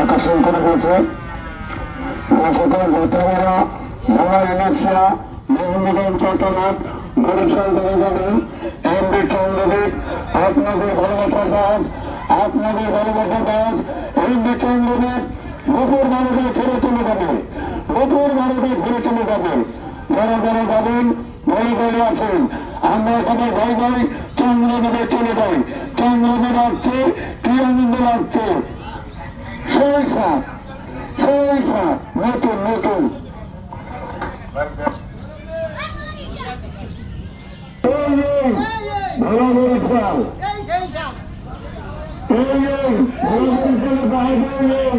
আকর্ষণ করা হয়েছে সকল ভদ্রমরা ভোলা ইলেকশিয়া মেহেন্দিগঞ্জ আপনাদের ভালোবাসা দাস আপনাদের ভালোবাসা দাস এমডি চন্দ্রদীপ গোপুর ভারতে ছেড়ে চলে যাবে গোপুর ভারতে ছেড়ে চলে যাবে যারা যারা যাবেন বলে বলে আছেন আমরা সবাই ভাই ভাই চন্দ্রদেবে চলে যাই চন্দ্রদেব আসছে কি আনন্দ লাগছে সেই সাপ সেই সাপ নতুন নতুন ভালো এই, ভালো বরিশালের